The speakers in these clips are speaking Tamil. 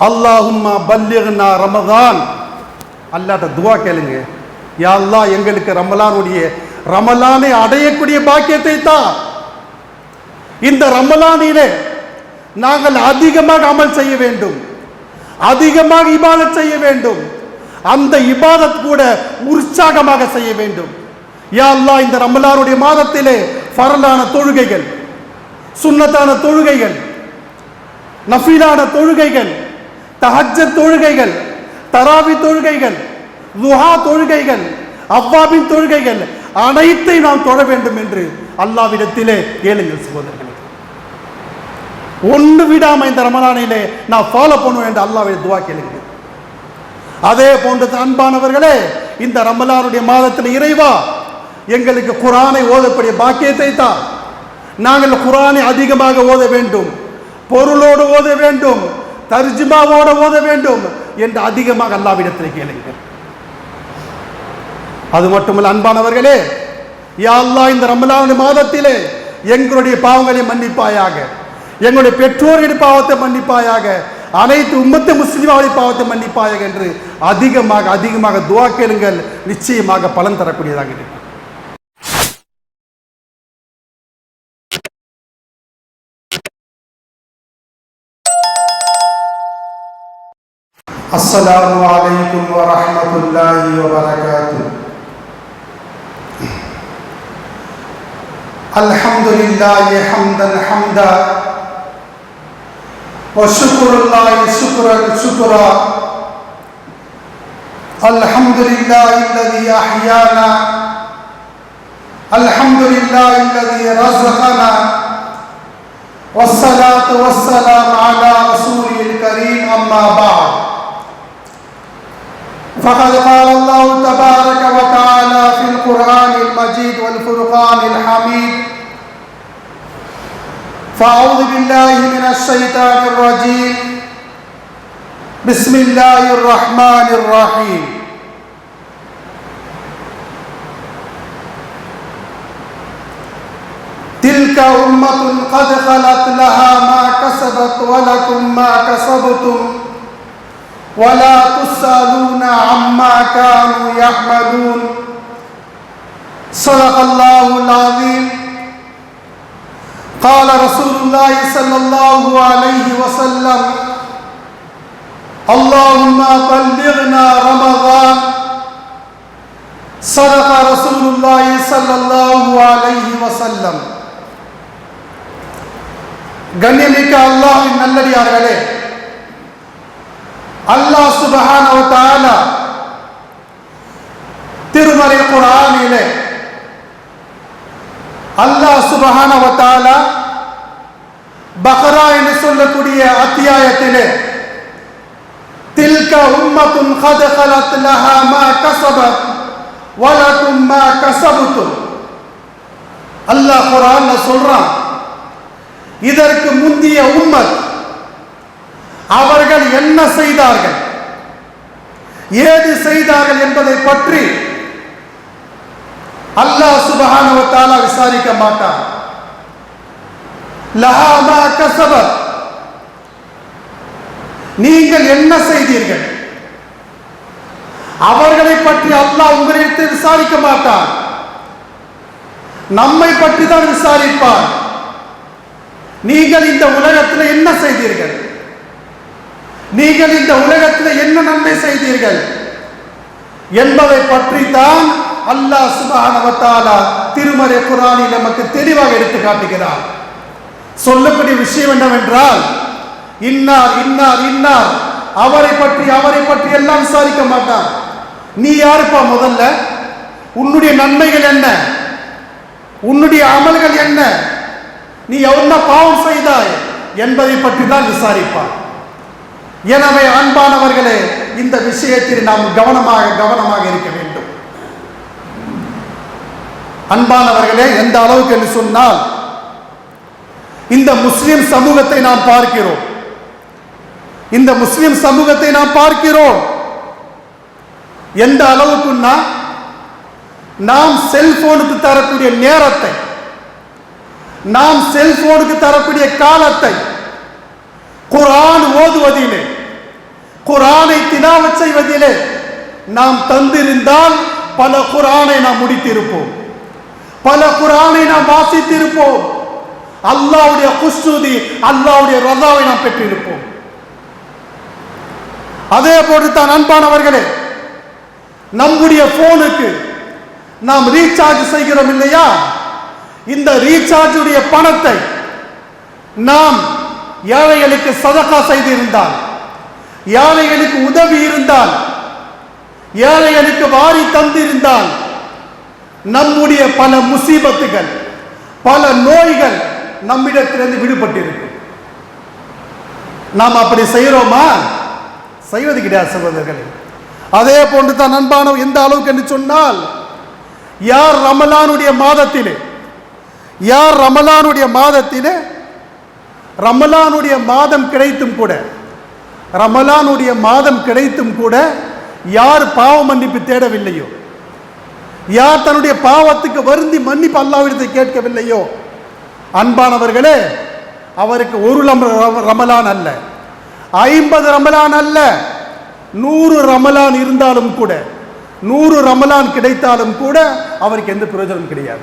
அல்லாஹும்மா பல்லிகனா ரமதான். அல்லாட்ட துவா கேளுங்க. யா அல்லா எங்களுக்கு ரமலானுடைய ரமலானை அடையக்கூடிய பாக்கியத்தை தான் இந்த ரமலானிலே நாங்கள் அதிகமாக அமல் செய்ய வேண்டும். அதிகமாக இபாதத் செய்ய வேண்டும். அந்த இபாதத் கூட உற்சாகமாக செய்ய வேண்டும். யா அல்லா இந்த ரமலானுடைய மாதத்திலே ஃபரலான தொழுகைகள் சுண்ணத்தான தொழுகைகள் நஃபீலான தொழுகைகள் தஹஜ தொழுகைகள் தராவி தொழுகைகள் லுஹா தொழுகைகள் அவ்வாபின் தொழுகைகள் அனைத்தை நாம் தொழ வேண்டும் என்று அல்லாவிடத்திலே கேளுங்கள் சகோதரர்களே. ஒன்று விடாம இந்த ரமலானிலே நான் ஃபாலோ பண்ணுவேன் என்று அல்லாவை துவா கேளுங்கள். அதே போன்று அன்பானவர்களே இந்த ரமலானுடைய மாதத்தில் இறைவா எங்களுக்கு குரானை ஓதக்கூடிய பாக்கியத்தை தான் நாங்கள் குரானை அதிகமாக ஓத வேண்டும் பொருளோடு ஓத வேண்டும் தர்ஜுமாவோடு ஓத வேண்டும் என்று அதிகமாக அல்லாவிடத்தில் கேளுங்கள். அது மட்டுமல்ல அன்பானவர்களே யா இந்த ரமலான மாதத்திலே எங்களுடைய பாவங்களை மன்னிப்பாயாக எங்களுடைய பெற்றோர்களின் பாவத்தை மன்னிப்பாயாக அனைத்து உம்மத்து முஸ்லிமாவுடைய பாவத்தை மன்னிப்பாயாக என்று அதிகமாக அதிகமாக துவா கேளுங்கள். நிச்சயமாக பலன் தரக்கூடியதாக இருக்கும். السلام علیکم ورحمۃ اللہ وبرکاتہ. الحمد للہ حمدا وشکر اللہ شکرا شکرا. الحمد للہ احیانا. الحمد للہ الذي والصلاة والسلام على رسول الكريم اما بعد. فقد قال الله تبارك وتعالى في القرآن المجيد والفرقان الحميد. فأعوذ بالله من الشيطان الرجيم. بسم الله الرحمن الرحيم. تلك أمة قد خلت لها ما كسبت ولكم ما كسبتم. ولا تسألون عما كانوا يعملون صدق الله العظيم قال رسول الله صلى الله عليه وسلم اللهم بلغنا رمضان صدق رسول الله صلى الله عليه وسلم கண்ணியமிக்க அல்லாஹின் நல்லடியார்களே அல்லாஹ் சுபஹான திருமறை குரானிலே அல்லாஹ் சுபஹான தஆலா பக்ரா என்று சொல்லக்கூடிய அத்தியாயத்திலே தில்க أمة قد கலத் لها ما كسبت ولكم ما كسبتم அல்லாஹ் குர்ஆன்ல சொல்றான் இதற்கு முந்திய உம்மத் என்ன செய்தார்கள்? ஏது செய்தார்கள் என்பதை பற்றி அல்லாஹ் சுபஹானவத்தால விசாரிக்க மாட்டான். லஹா மா நீங்கள் என்ன செய்தீர்கள்? அவர்களை பற்றி அல்லாஹ் உங்களிடத்தில் விசாரிக்க மாட்டான். நம்மை பற்றி தான் விசாரிப்பார் நீங்கள் இந்த உலகத்தில் என்ன செய்தீர்கள்? நீங்கள் இந்த உலகத்தில் என்ன நன்மை செய்தீர்கள் என்பதை பற்றி தான் அல்லாஹ் சுபானவத்தாலா திருமறை குரானில் நமக்கு தெளிவாக எடுத்து காட்டுகிறார். சொல்லக்கூடிய விஷயம் என்னவென்றால் இன்னார் இன்னார் இன்னார் அவரை பற்றி அவரை பற்றி எல்லாம் விசாரிக்க மாட்டான் நீ யாருப்பா முதல்ல? உன்னுடைய நன்மைகள் என்ன? உன்னுடைய அமல்கள் என்ன? நீ என்ன பாவம் செய்தாய் என்பதை பற்றி தான் விசாரிப்பார் எனவே அன்பானவர்களே இந்த விஷயத்தில் நாம் கவனமாக கவனமாக இருக்க வேண்டும். அன்பானவர்களே எந்த அளவுக்கு என்று சொன்னால் இந்த முஸ்லிம் சமூகத்தை நாம் பார்க்கிறோம். இந்த முஸ்லிம் சமூகத்தை நாம் பார்க்கிறோம். எந்த அளவுக்குன்னா நாம் செல்போனுக்கு தரக்கூடிய நேரத்தை நாம் செல்போனுக்கு தரக்கூடிய காலத்தை குரான் ஓதுவதிலே குரானை திலாவத் செய்வதிலே நாம் தந்திருந்தால் பல குரானை நாம் முடித்திருப்போம். பல குரானை நாம் வாசித்திருப்போம். அல்லாவுடைய குஸ்துதி அல்லாவுடைய ரதாவை நாம் பெற்றிருப்போம். அதே போன்று தான் அன்பானவர்களே நம்முடைய போனுக்கு நாம் ரீசார்ஜ் செய்கிறோம் இல்லையா? இந்த ரீசார்ஜுடைய பணத்தை நாம் ஏழைகளுக்கு சதகா செய்திருந்தால் ஏழைகளுக்கு உதவி இருந்தால் ஏழைகளுக்கு வாரி தந்திருந்தால் நம்முடைய பல முசீபத்துகள் பல நோய்கள் நம்மிடத்திலிருந்து விடுபட்டிருக்கும். நாம் அப்படி செய்கிறோமா? செய்வது கிடையாது சகோதரர்களே. அதே போன்று தான் அன்பான எந்த அளவுக்கு என்று சொன்னால் யார் ரமலானுடைய மாதத்திலே யார் ரமலானுடைய மாதத்திலே ரமலானுடைய மாதம் கிடைத்தும் கூட ரமலானுடைய மாதம் கிடைத்தும் கூட யார் பாவ மன்னிப்பு தேடவில்லையோ யார் தன்னுடைய பாவத்துக்கு வருந்தி மன்னிப்பு அல்லாவிடத்தை கேட்கவில்லையோ அன்பானவர்களே அவருக்கு ஒரு ர- ரமலான் அல்ல. ஐம்பது ரமலான் அல்ல. நூறு ரமலான் இருந்தாலும் கூட நூறு ரமலான் கிடைத்தாலும் கூட அவருக்கு எந்த பிரயோஜனம் கிடையாது.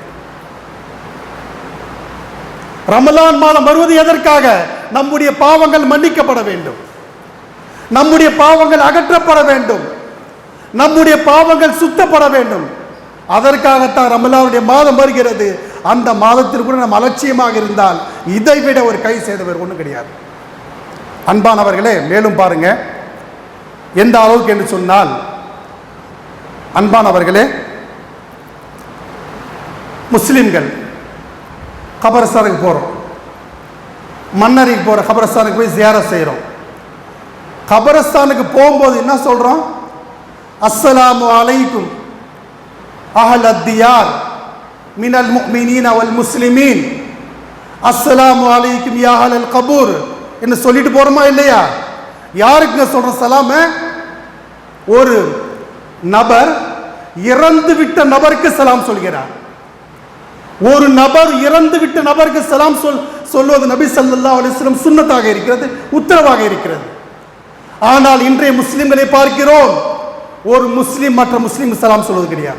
ரமலான் மாதம் வருவது எதற்காக? நம்முடைய பாவங்கள் மன்னிக்கப்பட வேண்டும். நம்முடைய பாவங்கள் அகற்றப்பட வேண்டும். நம்முடைய பாவங்கள் சுத்தப்பட வேண்டும். அதற்காகத்தான் ரமலானுடைய மாதம் வருகிறது. அந்த மாதத்தில் நம்ம அலட்சியமாக இருந்தால் இதை விட ஒரு கை செய்தவர் ஒன்றும் கிடையாது. அன்பானவர்களே மேலும் பாருங்க. எந்த அளவுக்கு என்று சொன்னால் அன்பானவர்களே முஸ்லிம்கள் கபரஸ்தானுக்கு போகிறோம் மன்னருக்கு போகிற கபரஸ்தானுக்கு போய் ஜியாரத் செய்கிறோம் கபரஸ்தானுக்கு போகும்போது என்ன சொல்கிறோம் அஸ்ஸலாமு அலைக்கும் அஹல் அத்தியார் மினல் முக்மினின் அவல் முஸ்லிமீன். அஸ்ஸலாமு அலைக்கும் யாஹல் அல் கபூர். என்று சொல்லிட்டு போகிறோமா இல்லையா? யாருக்குங்க சொல்கிற சலாம? ஒரு நபர் இறந்து விட்ட நபருக்கு சலாம் சொல்கிறார். ஒரு நபர் இறந்து விட்ட நபருக்கு சலாம் சொல் சொல்வது நபி சல்லா அலிஸ்லம் சுண்ணத்தாக இருக்கிறது உத்தரவாக இருக்கிறது. ஆனால் இன்றைய முஸ்லிம்களை பார்க்கிறோம். ஒரு முஸ்லீம் மற்ற முஸ்லிம் சலாம் சொல்வது கிடையாது.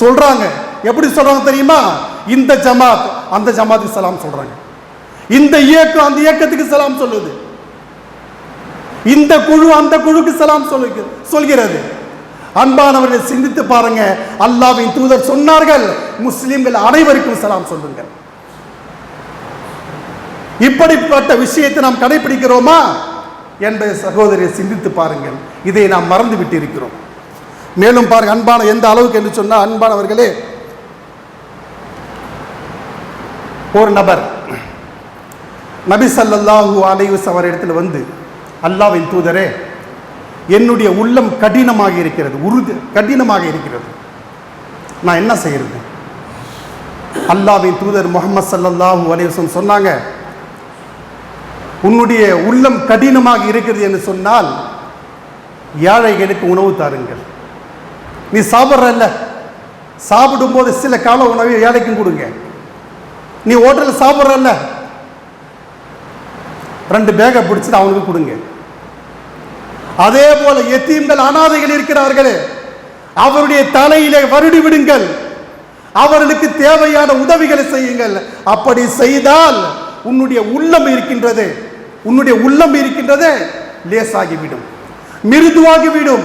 சொல்றாங்க. எப்படி சொல்றாங்க தெரியுமா? இந்த ஜமாத் அந்த ஜமாத்துக்கு சலாம் சொல்றாங்க. இந்த இயக்கம் அந்த இயக்கத்துக்கு சலாம் சொல்லுது. இந்த குழு அந்த குழுக்கு சலாம் சொல்லு சொல்கிறது. அன்பானவர்களை சிந்தித்து பாருங்க. அல்லாவின் தூதர் சொன்னார்கள் முஸ்லிம்கள் அனைவருக்கும் சலாம் சொல்லுங்கள். இப்படிப்பட்ட விஷயத்தை நாம் கடைபிடிக்கிறோமா? என்பதை சகோதரியை சிந்தித்து பாருங்கள். இதை நாம் மறந்து விட்டு இருக்கிறோம் மேலும் பாருங்க அன்பான எந்த அளவுக்கு என்று சொன்னால் அன்பானவர்களே ஒரு நபர் நபி ஸல்லல்லாஹு அலைஹி அவர் இடத்துல வந்து அல்லாவின் தூதரே என்னுடைய உள்ளம் கடினமாக இருக்கிறது உருது கடினமாக இருக்கிறது. நான் என்ன செய்யறது? அல்லாவின் தூதர் முகமது சல்லாஹூ அலைவசம் சொன்னாங்க உன்னுடைய உள்ளம் கடினமாக இருக்கிறது என்று சொன்னால் ஏழைகளுக்கு உணவு தாருங்கள். நீ சாப்பிட்றல்ல. சாப்பிடும்போது சில கால உணவை ஏழைக்கும் கொடுங்க. நீ ஹோட்டலில் சாப்பிட்றல்ல. ரெண்டு பேகை பிடிச்சிட்டு அவனுக்கு கொடுங்க. அதே போல எத்தீம்கள் அனாதைகள் இருக்கிறார்களே அவருடைய தலையிலே வருடி விடுங்கள். அவர்களுக்கு தேவையான உதவிகளை செய்யுங்கள். அப்படி செய்தால் உன்னுடைய உள்ளம் இருக்கின்றது. உன்னுடைய உள்ளம் இருக்கின்றது லேசாகிவிடும் மிருதுவாகிவிடும்.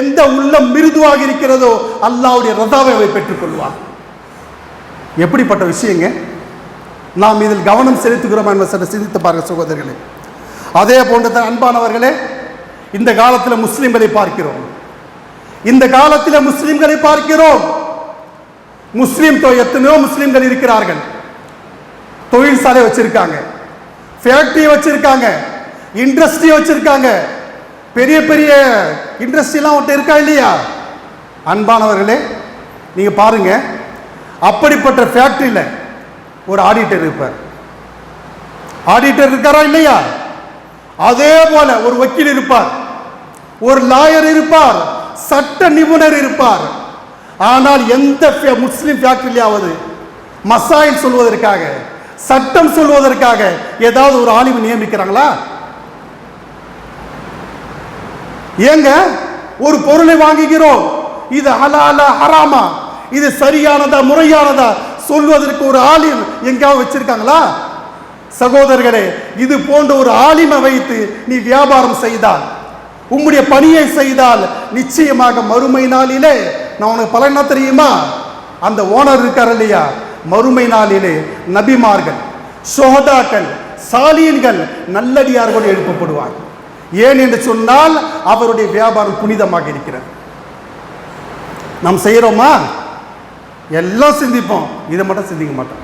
எந்த உள்ளம் மிருதுவாக இருக்கிறதோ அல்லாவுடைய ரதாவை அவை பெற்றுக்கொள்வார் எப்படிப்பட்ட விஷயங்க? நாம் இதில் கவனம் செலுத்துகிறோம் என்பதை சற்று சிந்தித்து பார்க்க சகோதரர்களே. அதே போன்றதான் அன்பானவர்களே இந்த காலத்தில் முஸ்லிம்களை பார்க்கிறோம். இந்த காலத்தில் முஸ்லிம்களை பார்க்கிறோம். முஸ்லீம் எத்தனையோ முஸ்லிம்கள் இருக்கிறார்கள். தொழிற்சாலை வச்சிருக்காங்க. ஃபேக்டரி வச்சிருக்காங்க. இண்டஸ்ட்ரி வச்சிருக்காங்க. பெரிய பெரிய இண்டஸ்ட்ரிலாம் அவன்கிட்ட இருக்கா இல்லையா? அன்பானவர்களே நீங்கள் பாருங்க. அப்படிப்பட்ட ஃபேக்ட்ரியில் ஒரு ஆடிட்டர் இருப்பார். ஆடிட்டர் இருக்காரா இல்லையா? அதே போல ஒரு வக்கீல் இருப்பார். ஒரு லாயர் இருப்பார். சட்ட நிபுணர் இருப்பார். ஆனால் எந்த ஃபே- ஃபேக்டரியாவது மசாயில் சொல்வதற்காக சட்டம் சொல்வதற்காக ஏதாவது ஒரு ஆலிம் நியமிக்கிறாங்களா? ஏங்க ஒரு பொருளை வாங்குகிறோம். இது ஹலால ஹராமா? இது சரியானதா முறையானதா? சொல்வதற்கு ஒரு ஆலிம் எங்கேயாவது வச்சிருக்காங்களா? சகோதரர்களே இது போன்ற ஒரு ஆலிமை வைத்து நீ வியாபாரம் செய்தால் உம்முடைய பணியை செய்தால் நிச்சயமாக மறுமை நாளிலே நான் உனக்கு பலன் தெரியுமா? அந்த ஓனர் இருக்கார் இல்லையா? மறுமை நாளிலே நபிமார்கள் சோதாக்கள் சாலியன்கள் நல்லடியார்களோடு எழுப்பப்படுவார் ஏன் என்று சொன்னால் அவருடைய வியாபாரம் புனிதமாக இருக்கிறது. நாம் செய்கிறோமா? எல்லாம் சிந்திப்போம். இதை மட்டும் சிந்திக்க மாட்டோம்.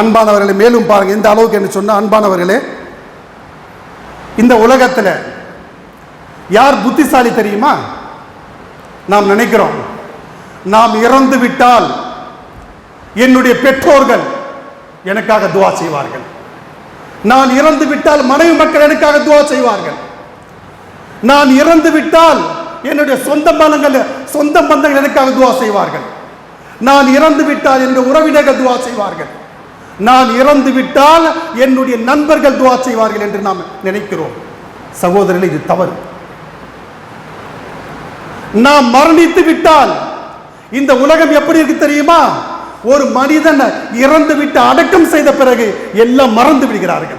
அன்பானவர்களே மேலும் பாருங்க இந்த அளவுக்கு என்று சொன்ன அன்பானவர்களே இந்த உலகத்தில் யார் புத்திசாலி தெரியுமா? நாம் நினைக்கிறோம். நாம் இறந்து விட்டால் என்னுடைய பெற்றோர்கள் எனக்காக துவா செய்வார்கள். நான் இறந்து விட்டால் மனைவி மக்கள் எனக்காக துவா செய்வார்கள். நான் இறந்து விட்டால் என்னுடைய சொந்த பந்தங்கள் சொந்த பந்தங்கள் எனக்காக துவா செய்வார்கள். நான் இறந்து விட்டால் என்னுடைய உறவினர்கள் துவா செய்வார்கள். நான் இறந்து விட்டால் என்னுடைய நண்பர்கள் துவா செய்வார்கள் என்று நாம் நினைக்கிறோம். சகோதரர்கள் இது தவறு. நாம் மரணித்து விட்டால் இந்த உலகம் எப்படி இருக்கு தெரியுமா? ஒரு மனிதன் இறந்து விட்டு அடக்கம் செய்த பிறகு எல்லாம் மறந்து விடுகிறார்கள்.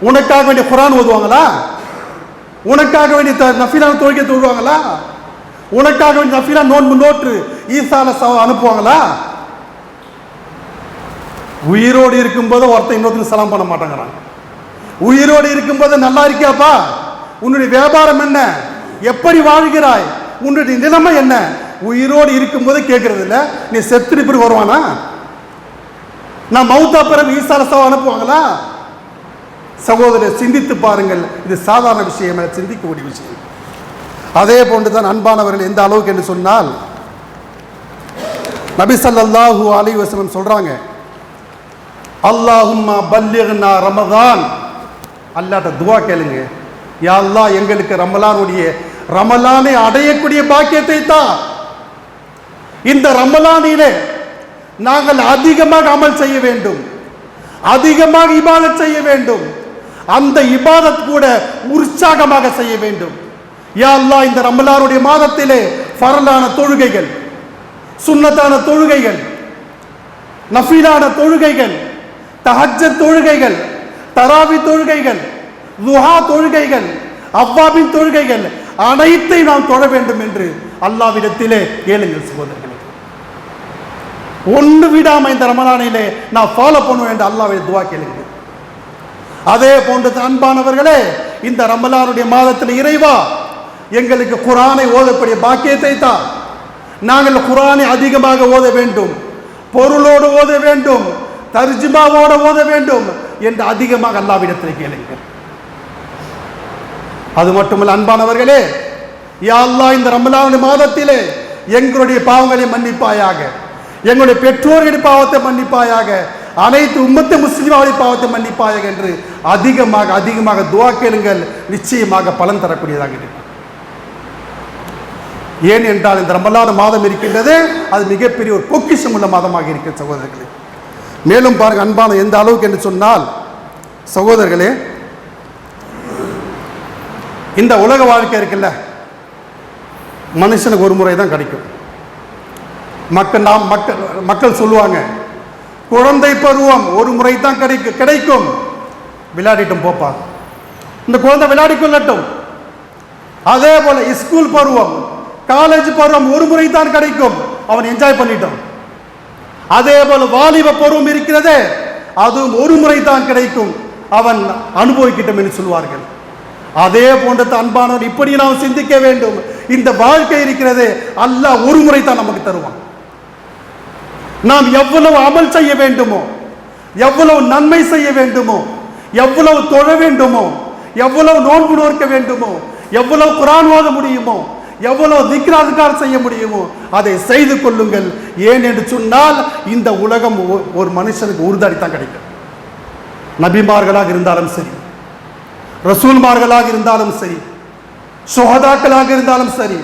உனக்காக வேண்டிய குரான் ஓதுவாங்களா? உனக்காக வேண்டிய த- நஃபிலான தொழுகை தொழுவாங்களா? உனக்காக வேண்டிய நஃபிலா நோன்பு நோற்று ஈசால சவ அனுப்புவாங்களா? உயிரோடு இருக்கும்போது ஒருத்தன் இன்னொருத்தன் சலாம் பண்ண மாட்டேங்கிறான். உயிரோடு இருக்கும்போது நல்லா இருக்கியாப்பா? உன்னுடைய வியாபாரம் என்ன? எப்படி வாழ்கிறாய்? உன்னுடைய நிலைமை என்ன? உயிரோடு இருக்கும்போது கேட்கறது இல்லை நீ செத்துட்டு பிறகு வருவானா? நான் மௌத்தா பிறகு ஈசால அனுப்புவாங்களா? சகோதரர் சிந்தித்து பாருங்கள். இது சாதாரண விஷயம் சிந்திக்கக்கூடிய விஷயம். அதே போன்று தான் அன்பானவர்கள் எந்த அளவுக்கு என்று சொன்னால் நபி ஸல்லல்லாஹு அலைஹி சொல்கிறாங்க சொல்றாங்க அல்லாஹும்மா பல்லிக்னா ரமதான். அல்லாட்ட துவா கேளுங்க. யா எங்களுக்கு ரமலானுடைய ரமலானை அடையக்கூடிய பாக்கியத்தை தான் இந்த ரமலானிலே நாங்கள் அதிகமாக அமல் செய்ய வேண்டும். அதிகமாக இபாதத் செய்ய வேண்டும். அந்த இபாதத் கூட உற்சாகமாக செய்ய வேண்டும். யா அல்லா இந்த ரமலானுடைய மாதத்திலே ஃபரலான தொழுகைகள் சுன்னத்தான தொழுகைகள் நஃபீலான தொழுகைகள் தஹஜ தொழுகைகள் தராவி தொழுகைகள் லுஹா தொழுகைகள் அவ்வாபின் தொழுகைகள் அனைத்தை நாம் தொழ வேண்டும் என்று அல்லாவிடத்திலே கேளுங்கள் சகோதரர்களே. ஒன்று விடாம இந்த ரமலானிலே நான் ஃபாலோ பண்ணுவேன் என்று அல்லாவை துவா கேளுங்கள். அதே போன்று அன்பானவர்களே இந்த ரமலானுடைய மாதத்தில் இறைவா எங்களுக்கு குரானை ஓதக்கூடிய பாக்கியத்தை தான் நாங்கள் குரானை அதிகமாக ஓத வேண்டும் பொருளோடு ஓத வேண்டும் தர்ஜிமாவோடு ஓத வேண்டும் என்று அதிகமாக அல்லாவிடத்தில் கேளுங்கள். அது மட்டுமல்ல அன்பானவர்களே யாழ்லா இந்த ரமலானுடைய மாதத்திலே எங்களுடைய பாவங்களை மன்னிப்பாயாக எங்களுடைய பெற்றோர்களின் பாவத்தை மன்னிப்பாயாக அனைத்து உம்மத்து முஸ்லிமாவுடைய பாவத்தை மன்னிப்பாயாக என்று அதிகமாக அதிகமாக துவா கேளுங்கள். நிச்சயமாக பலன் தரக்கூடியதாக இருக்கும். ஏன் என்றால் இந்த ரமலான மாதம் இருக்கின்றது அது மிகப்பெரிய ஒரு பொக்கிஷம் உள்ள மாதமாக இருக்கிற சகோதரர்களே. மேலும் பாருங்கள் அன்பான எந்த அளவுக்கு என்று சொன்னால் சகோதரர்களே இந்த உலக வாழ்க்கை இருக்குல்ல மனுஷனுக்கு ஒரு முறை தான் கிடைக்கும். மக்கள் நாம் மக்கள் மக்கள் சொல்லுவாங்க குழந்தை பருவம் ஒரு முறை தான் கிடைக்கும் கிடைக்கும். விளையாடிட்டும் போப்பா. இந்த குழந்தை விளையாடி கொள்ளட்டும் அதே போல ஸ்கூல் பருவம் காலேஜ் பருவம் ஒரு முறை தான் கிடைக்கும். அவன் என்ஜாய் பண்ணிட்டான். அதே போல வாலிப பருவம் இருக்கிறதே அதுவும் ஒரு முறை தான் கிடைக்கும். அவன் அனுபவிக்கிட்டோம் என்று சொல்வார்கள் அதே போன்ற அன்பானவர் இப்படி நாம் சிந்திக்க வேண்டும். இந்த வாழ்க்கை இருக்கிறது அல்லாஹ் ஒரு முறை தான் நமக்கு தருவான். நாம் எவ்வளவு அமல் செய்ய வேண்டுமோ எவ்வளவு நன்மை செய்ய வேண்டுமோ எவ்வளவு தொழ வேண்டுமோ எவ்வளவு நோன்பு நோக்க வேண்டுமோ எவ்வளவு குரான் ஓத முடியுமோ எவ்வளவு திக்ராதுக்கார் செய்ய முடியுமோ அதை செய்து கொள்ளுங்கள். ஏன் என்று சொன்னால் இந்த உலகம் ஒரு மனுஷனுக்கு உறுதாடி தான் கிடைக்கும். நபிமார்களாக இருந்தாலும் சரி. ரசூல்மார்களாக இருந்தாலும் சரி சுகதாக்களாக இருந்தாலும் சரி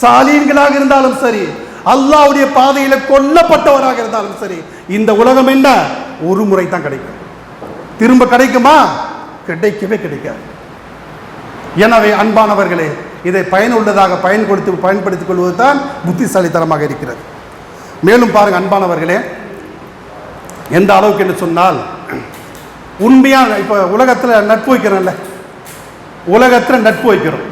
சாலீன்களாக இருந்தாலும் சரி அல்லாவுடைய பாதையில் கொல்லப்பட்டவராக இருந்தாலும் சரி இந்த உலகம் என்ன? ஒரு முறை தான் கிடைக்கும். திரும்ப கிடைக்குமா? கிடைக்கவே கிடைக்காது. எனவே அன்பானவர்களே இதை பயனுள்ளதாக பயன் கொடுத்து பயன்படுத்திக் கொள்வது தான் புத்திசாலித்தனமாக இருக்கிறது. மேலும் பாருங்கள் அன்பானவர்களே எந்த அளவுக்கு என்று சொன்னால் உண்மையாக இப்போ உலகத்தில் நட்பு வைக்கிறோம்ல. உலகத்தில் நட்பு வைக்கிறோம்.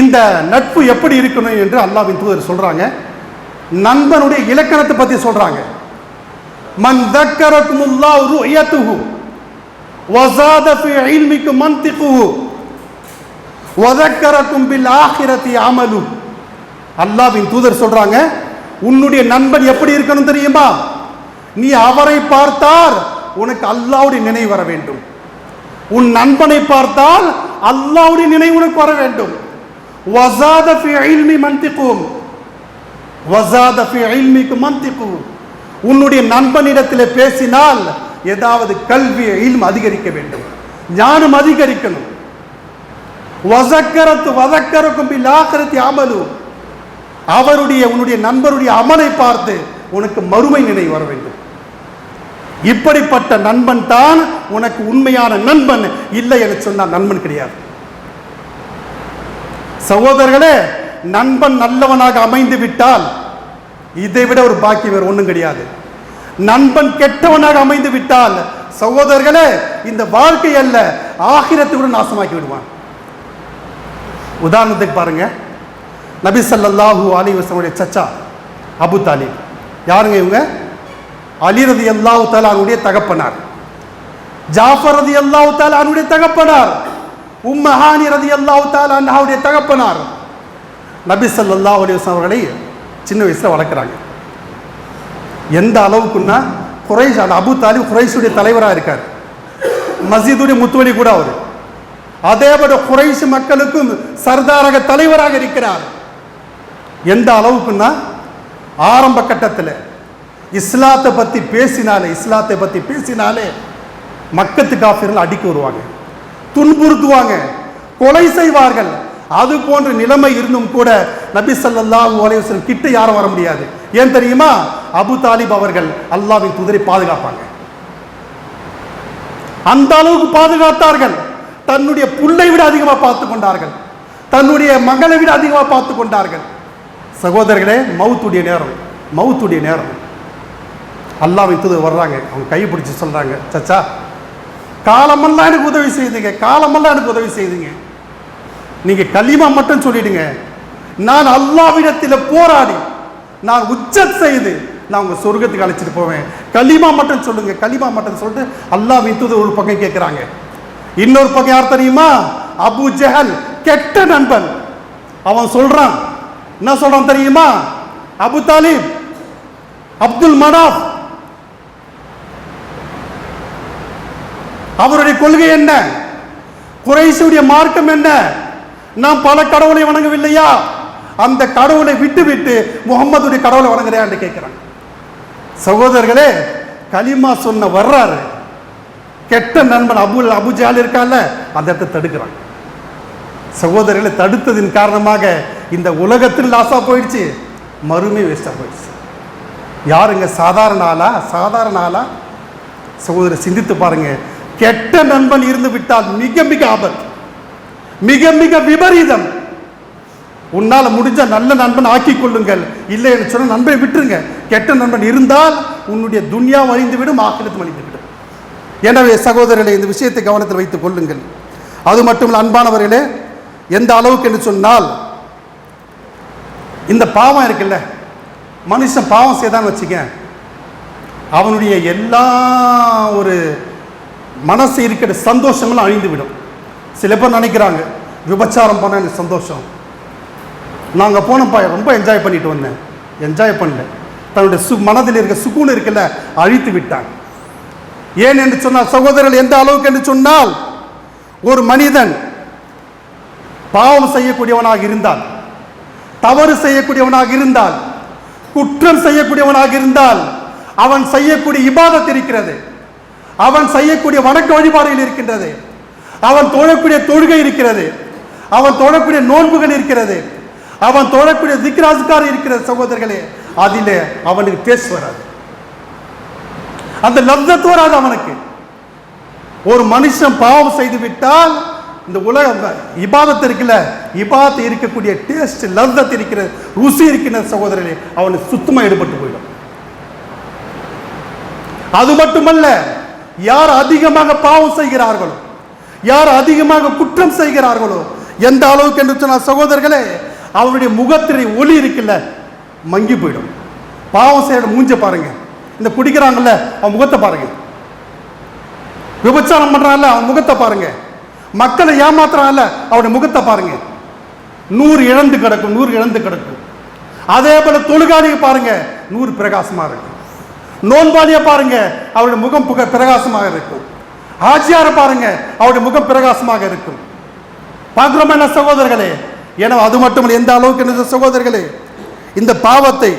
இந்த நட்பு எப்படி இருக்கணும் என்று அல்லாவின் தூதர் சொல்கிறாங்க நண்பனுடைய இலக்கணத்தை பற்றி சொல்கிறாங்க மன் தக்கரக்குமுல்லாஹு ருயத்துஹு வஸாத ஃபி இல்மிக்கு மன்திகுஹு வதக்கரக்கும் பில் ஆகிரத்தி அமலு. அல்லாஹ்வின் தூதர் சொல்கிறாங்க உன்னுடைய நண்பன் எப்படி இருக்கணும் தெரியுமா? நீ அவரை பார்த்தால் உனக்கு அல்லாவுடைய நினைவு வர வேண்டும். உன் நண்பனை பார்த்தால் அல்லாவுடைய நினைவு உனக்கு வர வேண்டும். வசாத ஃபி இல்மி மன்திகும். வசாத ஃபி ஐல்மிக்கு மந்திக்கும் உன்னுடைய நண்பனிடத்தில் பேசினால் ஏதாவது கல்வி இல்ம் அதிகரிக்க வேண்டும். ஞானம் அதிகரிக்கணும். வசக்கரத்து வதக்கரக்கும் பில் அமலு. அவருடைய உன்னுடைய நண்பருடைய அமலை பார்த்து உனக்கு மறுமை நினைவு வர வேண்டும். இப்படிப்பட்ட நண்பன் தான் உனக்கு உண்மையான நண்பன். இல்லை என்று சொன்னால் நண்பன் கிடையாது. சகோதரர்களே நண்பன் நல்லவனாக அமைந்து விட்டால் இதை விட ஒரு பாக்கியம் வேறு ஒன்றும் கிடையாது. நண்பன் கெட்டவனாக அமைந்து விட்டால் சகோதரர்களே இந்த வாழ்க்கை அல்ல ஆகிரத்தை கூட நாசமாக்கி விடுவான். உதாரணத்துக்கு பாருங்க. நபி சல்லாஹூ அலி வசனுடைய சச்சா அபு தாலிப். யாருங்க இவங்க? அலி ரதி அல்லாஹு தாலானுடைய தகப்பனார். ஜாஃபர் ரதி அல்லாஹு தாலானுடைய தகப்பனார். உம்மஹானி ரதி அல்லாஹு தாலானுடைய தகப்பனார். நபி சல்லா அலைஹி அவர்களை சின்ன வயசில் வளர்க்குறாங்க. எந்த அளவுக்குன்னா குறைஷ் அந்த அபு தாலிப் குறைஷுடைய தலைவராக இருக்கார். மஸ்ஜிதுடைய முத்துவலி கூட அவர். அதேபோல குறைஷ் மக்களுக்கும் சர்தாரக தலைவராக இருக்கிறார். எந்த அளவுக்குன்னா ஆரம்ப கட்டத்தில் இஸ்லாத்தை பற்றி பேசினாலே இஸ்லாத்தை பற்றி பேசினாலே மக்கத்து காஃபிர்கள் அடிக்க வருவாங்க. துன்புறுத்துவாங்க. கொலை செய்வார்கள். அது போன்ற நிலைமை இருந்தும் கூட நபி சல்லா அலைஹி கிட்ட யாரும் வர முடியாது. ஏன் தெரியுமா? அபு தாலிப் அவர்கள் அல்லாவின் தூதரை பாதுகாப்பாங்க. அந்த அளவுக்கு பாதுகாத்தார்கள். தன்னுடைய புல்லை விட அதிகமாக பார்த்து கொண்டார்கள். தன்னுடைய மகளை விட அதிகமாக பார்த்து கொண்டார்கள். சகோதரர்களே மவுத்துடைய நேரம். மவுத்துடைய நேரம். அல்லாஹ்வின் தூதர் வர்றாங்க. அவங்க கை பிடிச்சி சொல்கிறாங்க சச்சா காலமெல்லாம் எனக்கு உதவி செய்துங்க. காலமெல்லாம் எனக்கு உதவி செய்துங்க. நீங்கள் களிமா மட்டும் சொல்லிடுங்க. நான் அல்லாவிடத்தில் போராடி நான் உச்ச செய்து நான் உங்கள் சொர்க்கத்துக்கு அழைச்சிட்டு போவேன். களிமா மட்டும் சொல்லுங்கள் கலிமா மட்டும் சொல்லிட்டு அல்லாஹ் வித்துது ஒரு பக்கம் கேட்குறாங்க இன்னொரு பக்கம் யார் தெரியுமா? அபு ஜஹல் கெட்ட நண்பன். அவன் சொல்கிறான் என்ன சொல்கிறான் தெரியுமா? அபு தாலிப் அப்துல் மனாஃப் அவருடைய கொள்கை என்ன? குறைசுடைய மார்க்கம் என்ன? நாம் பல கடவுளை வணங்கவில்லையா? அந்த கடவுளை விட்டு விட்டு முகம்மதுடைய கடவுளை வணங்குறியா என்று சகோதரர்களே கலிமா சொன்ன வர்றாரு. கெட்ட நண்பன் அபு அபுஜால் இருக்கால அந்த இடத்த தடுக்கிறான். சகோதரர்களை தடுத்ததின் காரணமாக இந்த உலகத்தில் லாஸாக போயிடுச்சு மறுமை வேஸ்ட்டாக போயிடுச்சு. யாருங்க? சாதாரண ஆளா? சாதாரண ஆளா? சகோதரர் சிந்தித்து பாருங்கள் கெட்ட நண்பன் இருந்து விட்டால் மிக மிக ஆபத்து. மிக மிக விபரீதம். உன்னால் முடிஞ்ச நல்ல நண்பன் ஆக்கி கொள்ளுங்கள். இல்லை என்று சொன்னால் நண்பனை விட்டுருங்க. கெட்ட நண்பன் இருந்தால் உன்னுடைய துன்யா அழிந்து விடும் ஆக்கிரத்து அழிந்து விடும். எனவே சகோதரர்களே இந்த விஷயத்தை கவனத்தில் வைத்துக் கொள்ளுங்கள். அது மட்டுமல்ல அன்பானவர்களே எந்த அளவுக்கு என்று சொன்னால் இந்த பாவம் இருக்குல்ல மனுஷன் பாவம் செய்தான்னு வச்சுக்க அவனுடைய எல்லா ஒரு மனசு இருக்கிற சந்தோஷங்களும் அழிந்து விடும் சில பேர் நினைக்கிறாங்க விபச்சாரம் பண்ண எனக்கு சந்தோஷம். நாங்கள் போனப்பா ரொம்ப என்ஜாய் பண்ணிட்டு வந்தேன். என்ஜாய் பண்ணல. தன்னுடைய சு மனதில் இருக்க சுக்கூன் இருக்குல்ல அழித்து விட்டான். ஏன் என்று சொன்னால் சகோதரர்கள் எந்த அளவுக்கு என்று சொன்னால் ஒரு மனிதன் பாவம் செய்யக்கூடியவனாக இருந்தால் தவறு செய்யக்கூடியவனாக இருந்தால் குற்றம் செய்யக்கூடியவனாக இருந்தால் அவன் செய்யக்கூடிய இபாதத் இருக்கிறது. அவன் செய்யக்கூடிய வணக்க வழிபாடுகள் இருக்கின்றது. அவன் தொழக்கூடிய தொழுகை இருக்கிறது. அவன் தொழக்கூடிய நோன்புகள் இருக்கிறது. அவன் தொழக்கூடிய திக்ராசுக்கார் இருக்கிற சகோதரர்களே அதிலே அவனுக்கு டேஸ்ட் வராது. அந்த லப்தத்து வராது அவனுக்கு. ஒரு மனுஷன் பாவம் செய்து விட்டால் இந்த உலக இபாதத்து இருக்குல்ல இபாதத்து இருக்கக்கூடிய டேஸ்ட் லப்தத்து இருக்கிற ருசி இருக்கிற சகோதரர்களே அவனுக்கு சுத்தமாக ஈடுபட்டு போயிடும். அது மட்டுமல்ல யார் அதிகமாக பாவம் செய்கிறார்களோ யார் அதிகமாக குற்றம் செய்கிறார்களோ எந்த அளவுக்கு என்று சொன்ன சகோதரர்களே அவருடைய முகத்திரை ஒளி இருக்குல்ல மங்கி போயிடும். பாவம் செய்யற மூஞ்ச பாருங்க. இந்த குடிக்கிறாங்கல்ல அவன் முகத்தை பாருங்க. விபச்சாரம் பண்றான்ல அவன் முகத்தை பாருங்க. மக்களை ஏமாத்துறான்ல அவனுடைய முகத்தை பாருங்க. நூறு இழந்து கிடக்கும் நூறு இழந்து கிடக்கும். அதே போல தொழுகாளியை பாருங்க நூறு பிரகாசமா இருக்கும் நோன்பாளியை பாருங்க அவருடைய முகம் புக பிரகாசமாக இருக்கும். ஆட்சியாரை பாருங்க அவருடைய முகம் பிரகாசமாக இருக்கும். பார்க்குறோமா என்ன சகோதரர்களே? ஏன்னா அது மட்டும் எந்த அளவுக்கு என்ன சகோதரர்களே? இந்த பாவத்தை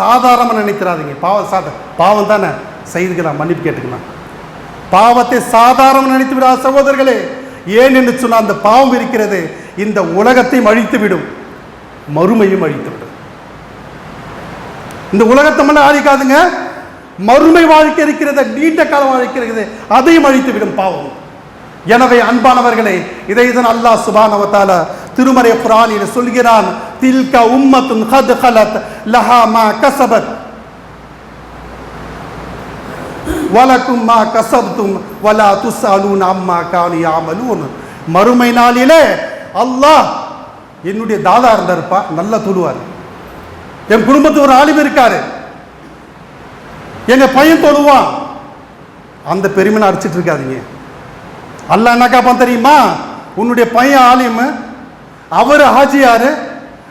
சாதாரணமாக நினைக்கிறாதீங்க பாவம் சாத பாவம் தானே? செய்துக்கலாம் மன்னிப்பு கேட்டுக்கலாம். பாவத்தை சாதாரணம் நினைத்து விடாத சகோதரர்களே ஏன் என்று சொன்னால் அந்த பாவம் இருக்கிறது இந்த உலகத்தையும் அழித்து விடும் மறுமையும் அழித்து விடும் இந்த உலகத்தை மட்டும் அழிக்காதுங்க மறுமை வாழ்க்கை இருக்கிறது நீண்ட கால வாழ்க்கை இருக்கிறது அதையும் அழித்து விடும் பாவம். எனவே அன்பானவர்களே இதை தான் அல்லாஹ் சுபானவத்தால திருமறை புராணியில் சொல்கிறான் தில்க உம்மத்துன் ஹத் ஹலத் லஹா மா கசபத் வலக்கும் மா கசப்தும் வலா துஸ்அலூன் அம்மா கானு யாமலூன். மறுமை நாளிலே அல்லாஹ் என்னுடைய தாதா இருந்தாருப்பா நல்லா தொழுவார். என் குடும்பத்து ஒரு ஆளும் இருக்காரு. எங்க பையன் தொழுவான் அந்த பெருமையை அடிச்சிட்டு இருக்காதீங்க. அல்ல என்ன தெரியுமா? உன்னுடைய பையன் ஆலிம் அவர் ஹாஜியாரு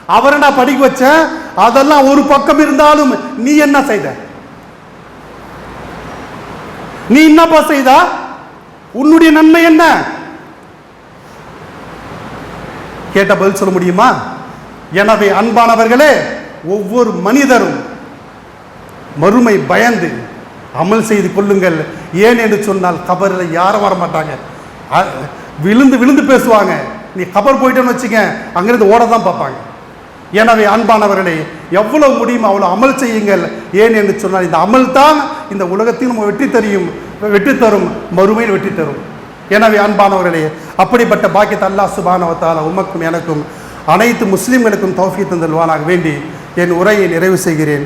அவரை நான் படிக்க வச்சேன் அதெல்லாம் ஒரு பக்கம் இருந்தாலும் நீ என்ன செய்த? நீ என்னப்பா செய்தா? உன்னுடைய நன்மை என்ன? கேட்ட பதில் சொல்ல முடியுமா? எனவே அன்பானவர்களே ஒவ்வொரு மனிதரும் மறுமை பயந்து அமல் செய்து கொள்ளுங்கள். ஏன் என்று சொன்னால் கபரில் யாரும் வர மாட்டாங்க விழுந்து விழுந்து பேசுவாங்க. நீ கபர் போயிட்டேன்னு வச்சுக்க அங்கிருந்து ஓட தான் பார்ப்பாங்க. எனவே அன்பானவர்களே எவ்வளவு முடியும் அவ்வளோ அமல் செய்யுங்கள். ஏன் என்று சொன்னால் இந்த அமல் தான் இந்த உலகத்தில் நம்ம வெற்றி தெரியும் வெற்றி தரும் மறுமையில் வெற்றி தரும். எனவே அன்பானவர்களே அப்படிப்பட்ட பாக்கியத்தை அல்லா சுபானவத்தால் உமக்கும் எனக்கும் அனைத்து முஸ்லீம்களுக்கும் தௌஃபீ தந்தல்வானாக வேண்டி என் உரையை நிறைவு செய்கிறேன்.